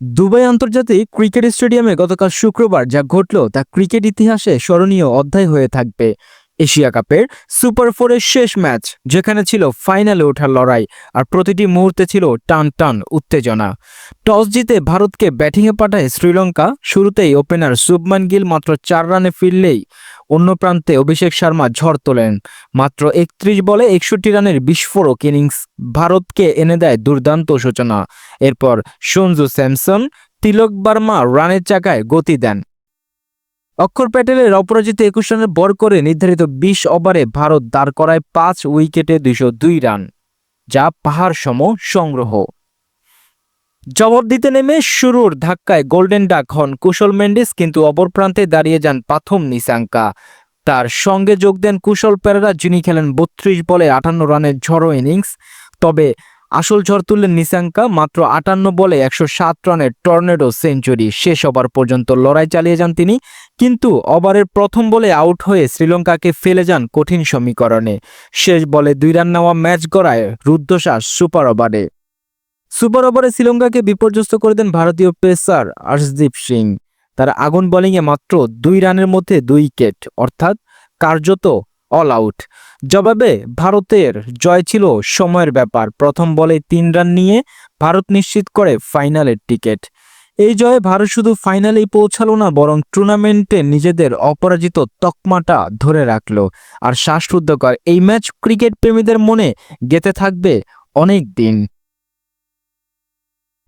Dubai আন্তর্জাতিক cricket স্টেডিয়ামে গতকাল শুক্রবার যা ঘটল তা ক্রিকেট ইতিহাসে স্মরণীয় অধ্যায় হয়ে থাকবে। এশিয়া কাপের সুপার ফোরের শেষ ম্যাচ, যেখানে ছিল ফাইনালে ওঠার লড়াই, আর প্রতিটি মুহূর্তে ছিল টান টান উত্তেজনা। টস জিতে ভারতকে ব্যাটিংয়ে পাঠায় শ্রীলঙ্কা, শুরুতেই ওপেনার শুভমান গিল মাত্র চার রানে ফিরলেই অন্য প্রান্তে অভিষেক শর্মা ঝড় তোলেন। মাত্র একত্রিশ বলে একষট্টি রানের বিস্ফোরক ইনিংস ভারতকে এনে দেয় দুর্দান্ত সূচনা। এরপর সঞ্জু স্যামসন, তিলক বার্মা রানের চাকায় গতি দেন। অক্ষর প্যাটেলের অপরাজিত একুশ রানের বর করে নির্ধারিত বিশ ওভারে ভারত দাঁড় করায় পাঁচ উইকেটে দুইশো দুই রান, যা পাহাড় সম সংগ্রহ। জবাব দিতে নেমে শুরুর ধাক্কায় গোল্ডেন ডাক হন কুশল মেন্ডিস, কিন্তু অপর প্রান্তে দাঁড়িয়ে যান পাথম নিসাঙ্কা তার সঙ্গে যোগ দেন কুশল পেরেরা, যিনি খেলেন বত্রিশ বলে আটান্ন রানের ঝড়ো ইনিংস। তবে আসল ঝড় তুললেন নিসাঙ্কা মাত্র আটান্ন বলে একশো সাত রানের টর্নেডো সেঞ্চুরি। শেষ ওভার পর্যন্ত লড়াই চালিয়ে যান তিনি, কিন্তু ওভারের প্রথম বলে আউট হয়ে শ্রীলঙ্কাকে ফেলে যান কঠিন সমীকরণে। শেষ বলে দুই রান নেওয়া ম্যাচ গড়ায় রুদ্ধশ্বাস সুপার ওভারে। সুপার ওভারে শ্রীলঙ্কাকে বিপর্যস্ত করে দেন ভারতীয় পেসার আর্শদীপ সিং। তার আগুন বোলিংয়ে মাত্র দুই রানের মধ্যে দুই উইকেট, অর্থাৎ কার্যত অল আউট জবাবে ভারতের জয় ছিল সময়ের ব্যাপার। প্রথম বলে তিন রান নিয়ে ভারত নিশ্চিত করে ফাইনালের টিকিট। এই জয়ে ভারত শুধু ফাইনালেই পৌঁছালো না, বরং টুর্নামেন্টে নিজেদের অপরাজিত তকমাটা ধরে রাখল। আর শ্বাসরুদ্ধকর এই ম্যাচ ক্রিকেট প্রেমীদের মনে গেতে থাকবে অনেক দিন।